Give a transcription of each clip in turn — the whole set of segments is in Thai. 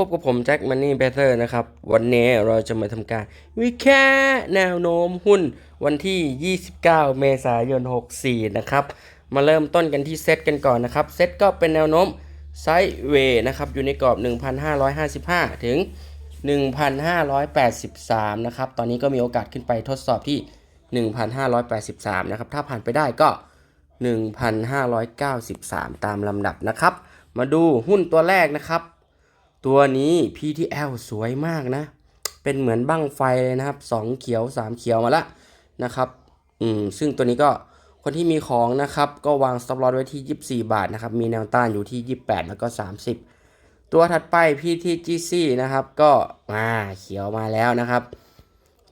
พบกับผมแจ็คมันนี่เบเตอร์นะครับ วันนี้เราจะมาทำการ วิแค่แนวโน้มหุ้นวันที่ 29 เมษายน 64 นะครับ มาเริ่มต้นกันที่เซตกันก่อนนะครับ เซตก็เป็นแนวโน้มไซด์เวย์นะครับ อยู่ในกรอบ 1,555 ถึง 1,583 นะครับ ตอนนี้ก็มีโอกาสขึ้นไปทดสอบที่ 1,583 นะครับ ถ้าผ่านไปได้ก็ 1,593 ตามลำดับนะครับ มาดูหุ้นตัวแรกนะครับ ตัวนี้ PTL สวยมากนะ เป็นเหมือนบั้งไฟเลยนะครับ 2 เขียว 3 เขียวมาละนะครับ อืม ซึ่งตัวนี้ก็คนที่มีของนะครับ ก็วาง stop loss ไว้ที่ 24 บาทนะครับ มีแนวต้านอยู่ที่ 28 แล้วก็ 30 ตัวถัดไป PTGC นะครับ ก็มาเขียวมาแล้วนะครับ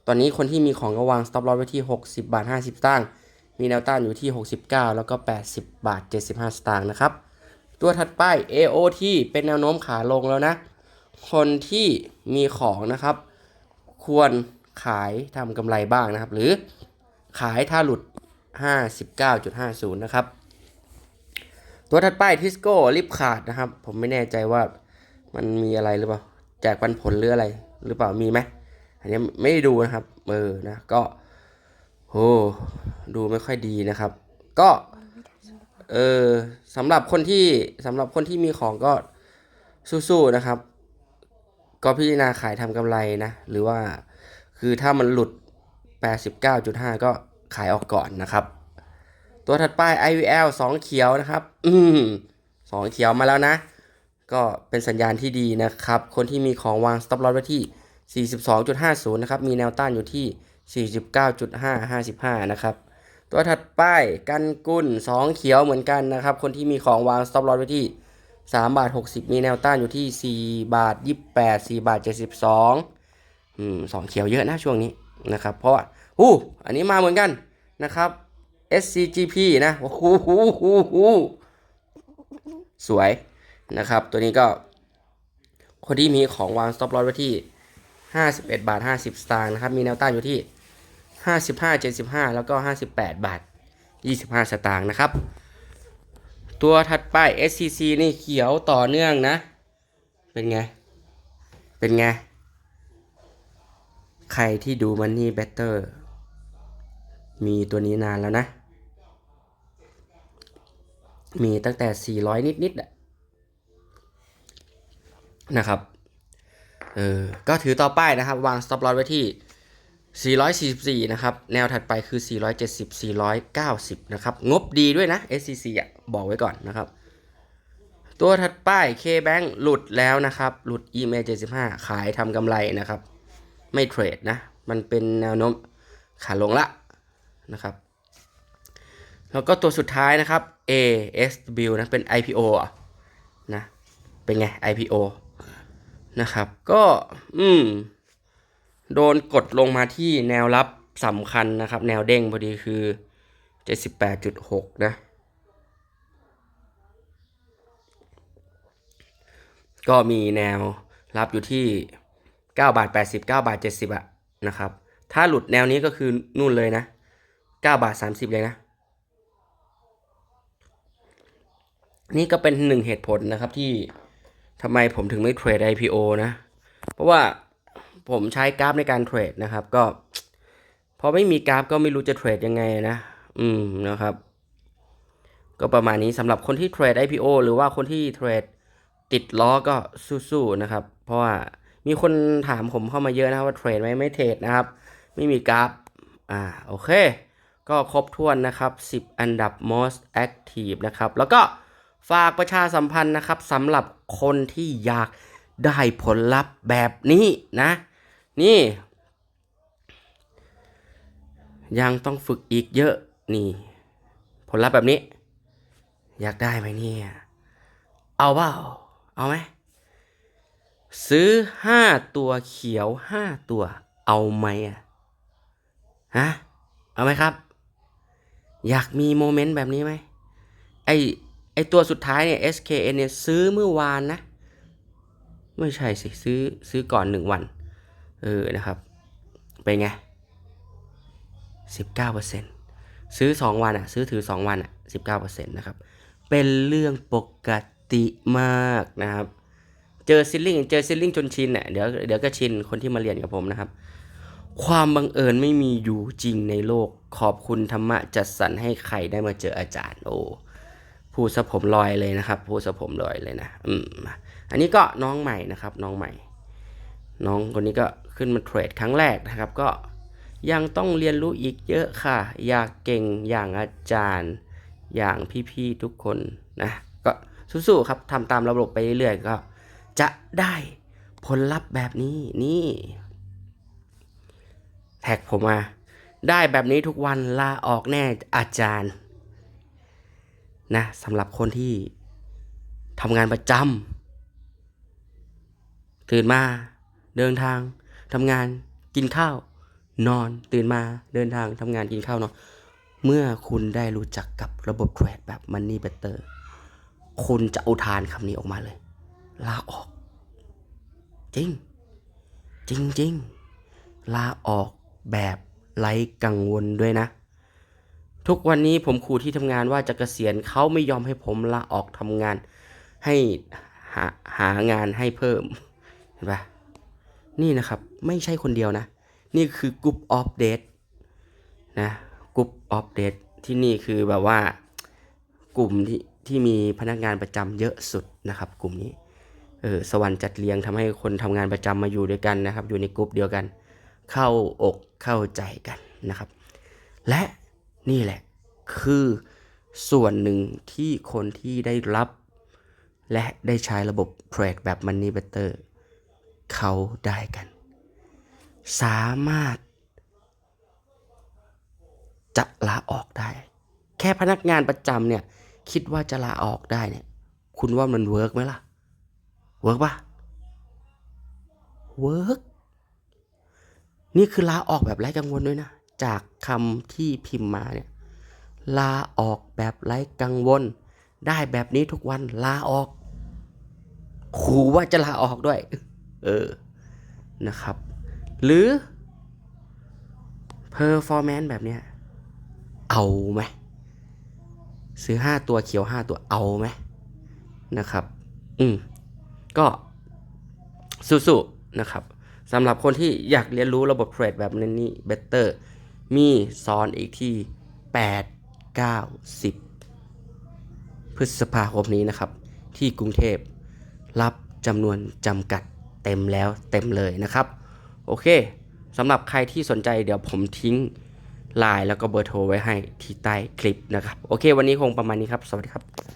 ตอนนี้คนที่มีของก็วาง stop loss ไว้ที่ 60 บาท 50สตางค์ มีแนวต้านอยู่ที่ 69 แล้วก็ 80 บาท 75 สตางค์นะครับ ตัวถัดไป AOT เป็นแนวโน้มขาลงแล้วนะ คนที่มีของนะครับ ควรขายทำกำไรบ้างนะครับ หรือขายถ้าหลุด 59.50 นะครับ ตัวถัดไปทิสโก้ลิฟขาดนะครับ ผมไม่แน่ใจว่ามันมีอะไรหรือเปล่าแจกปันผลหรืออะไร หรือเปล่ามีไหมอันนี้ไม่ได้ดูนะครับ เออนะก็โหดูไม่ค่อยดีนะครับ ก็ เออสำหรับคนที่สำหรับคนที่มีของก็สู้ๆนะครับ ก็พิจารณาขายทำกำไรนะ หรือว่าคือถ้ามันหลุด 89.5 ก็ขายออกก่อนนะครับ ตัวถัดไป IVL 2 เขียวนะครับ อืมสองเขียวมาแล้วนะ ก็เป็นสัญญาณที่ดีนะครับ คนที่มีของวาง stop loss ไว้ที่ 42.50 นะครับ มีแนวต้านอยู่ที่ 49.555 นะครับ ตัวถัดไปกันกุล2 เขียวเหมือนกันนะครับ คนที่มีของวาง stop loss ไว้ที่3บาท60 มีแนวต้านอยู่ที่ 4 บาท 28 4 บาท 72อืมสองเขียวเยอะนะช่วงนี้นะครับ เพราะว่าอู้อันนี้มาเหมือนกันนะครับ SCGP นะโอ้โหหูหูหูสวยนะครับ ตัวนี้ก็ คนที่มีของวาง stop loss ไว้ที่ 51 บาท 50 สตางค์นะครับ มีแนวต้านอยู่ที่ 55 75 แล้วก็ 58 บาท 25 สตางค์นะครับ ตัวถัดไป SCC นี่เขียวต่อเนื่องนะ เป็นไง เป็นไง ใครที่ดูมันนี่เบเตอร์มีตัวนี้นานแล้วนะ มีตั้งแต่ 400 นิดๆอะนะครับ เออ ก็ถือต่อไปนะครับ วาง stop loss ไว้ที่ 444 นะครับ แนวถัดไปคือ 470 490 นะครับ งบดีด้วยนะ SCC อะ บอกไว้ก่อนนะครับ ตัวถัดไป KBank หลุดแล้วนะครับ หลุด EMA 75 ขายทำกำไรนะครับ ไม่เทรดนะ มันเป็นแนวโน้มขาลงละนะครับ แล้วก็ตัวสุดท้ายนะครับ ASW นะ เป็น IPO อะนะ เป็นไง IPO นะครับ ก็ อืม โดนกดลงมาที่แนวรับสำคัญนะครับ แนวเด้งพอดีคือ 78.6 นะ ก็มีแนวรับอยู่ที่ 9 บาท 80 9 บาท 70อะนะครับ ถ้าหลุดแนวนี้ก็คือนู่นเลยนะ 9 บาท 30 เลยนะ นี่ก็เป็นหนึ่งเหตุผลนะครับที่ทำไมผมถึงไม่เทรด IPO นะ เพราะว่า ผมใช้กราฟในการเทรดนะครับ ก็พอไม่มีกราฟก็ไม่รู้จะเทรดยังไงนะ อืมนะครับ ก็ประมาณนี้สำหรับคนที่เทรด IPO หรือว่าคนที่เทรดติดล้อก็สู้ๆนะครับ เพราะว่ามีคนถามผมเข้ามาเยอะนะว่าเทรดไหมไม่เทรดนะครับ ไม่มีกราฟ อ่าโอเค ก็ครบถ้วนนะครับ 10 อันดับ most active นะครับ แล้วก็ฝากประชาสัมพันธ์นะครับสำหรับคนที่อยากได้ผลลัพธ์แบบนี้นะ นี่ ยังต้องฝึกอีกเยอะนี่ ผลลัพธ์แบบนี้ อยากได้ไหมเนี่ย เอาเปล่าเอาไหมซื้อห้าตัวเขียวห้าตัว เอาไหมอะฮะเอาไหมครับ อยากมีโมเมนต์แบบนี้ไหมไอไอตัวสุดท้ายเนี่ย SKN เนี่ยซื้อเมื่อวานนะ ไม่ใช่สิ ซื้อซื้อก่อนหนึ่งวัน เออนะครับเป็นไงสิบเก้าเปอร์เซ็นซื้อสองวันอะ ซื้อถือสองวันอะสิบเก้าเปอร์เซ็นต์นะครับ เป็นเรื่องปกติมากนะครับ เจอซิลลิงเจอซิลลิงจนชินเนี่ยเดี๋ยวเดี๋ยวก็ชินคนที่มาเรียนกับผมนะครับ ความบังเอิญไม่มีอยู่จริงในโลกขอบคุณธรรมะจัดสรรให้ใครได้มาเจออาจารย์โอ้พูดซะผมลอยเลยนะครับพูดซะผมลอยเลยนะอืมอันนี้ก็น้องใหม่นะครับ น้องใหม่ น้องคนนี้ก็ ขึ้นมาเทรดครั้งแรกนะครับ ก็ยังต้องเรียนรู้อีกเยอะค่ะ อยากเก่งอย่างอาจารย์อย่างพี่ๆทุกคนนะก็สู้ๆครับทำตามระบบไปเรื่อยๆก็จะได้ผลลัพธ์แบบนี้นี่ แท็กผมมา ได้แบบนี้ทุกวันลาออกแน่อาจารย์นะสำหรับคนที่ทำงานประจำตื่นมาเดินทาง ทำงานกินข้าว นอนตื่นมาเดินทางทำงานกินข้าวนอนเมื่อคุณได้รู้จักกับระบบเทรดแบบ Money Better คุณจะอุทานคำนี้ออกมาเลย ลาออก จริง จริงจริงลาออกแบบไร้กังวลด้วยนะ ทุกวันนี้ผมขู่ที่ทำงานว่าจะเกษียณเขาไม่ยอมให้ผมลาออกทำงาน ให้หาหางานให้เพิ่มเห็นปะ นี่นะครับ ไม่ใช่คนเดียวนะ นี่คือกรุ๊ปออฟเดทนะกรุ๊ปออฟเดทที่นี่คือแบบว่ากลุ่มที่ที่มีพนักงานประจำเยอะสุดนะครับ กลุ่มนี้เออสวรรค์จัดเลี้ยงทำให้คนทำงานประจำมาอยู่ด้วยกันนะครับ อยู่ในกลุ่มเดียวกัน เข้าอกเข้าใจกันนะครับ และนี่แหละคือส่วนหนึ่งที่คนที่ได้รับ และได้ใช้ระบบเทรดแบบ Money Better เเขาได้กัน สามารถ จะลาออกได้ แค่พนักงานประจำเนี่ย คิดว่าจะลาออกได้เนี่ย คุณว่ามันเวิร์กไหมล่ะ เวิร์กปะเวิร์กนี่คือลาออกแบบไร้กังวลด้วยนะ จากคำที่พิมพ์มาเนี่ยลาออกแบบไร้กังวล ได้แบบนี้ทุกวันลาออกขู่ว่าจะลาออกด้วย เออ นะครับ หรือ performance แบบเนี้ย เอาไหม ซื้อห้าตัวเขียวห้าตัวเอาไหมนะครับ อืม ก็สู้ๆนะครับสำหรับคนที่อยากเรียนรู้ระบบเทรดแบบนี้นี่ better มีสอนอีกที่ 8 9 10 พฤษภาคมนี้นะครับ ที่กรุงเทพรับจำนวนจำกัด เต็มแล้วเต็มเลยนะครับ โอเคสำหรับใครที่สนใจเดี๋ยวผมทิ้งไลน์แล้วก็เบอร์โทรไว้ให้ที่ใต้คลิปนะครับ โอเค วันนี้คงประมาณนี้ครับ สวัสดีครับ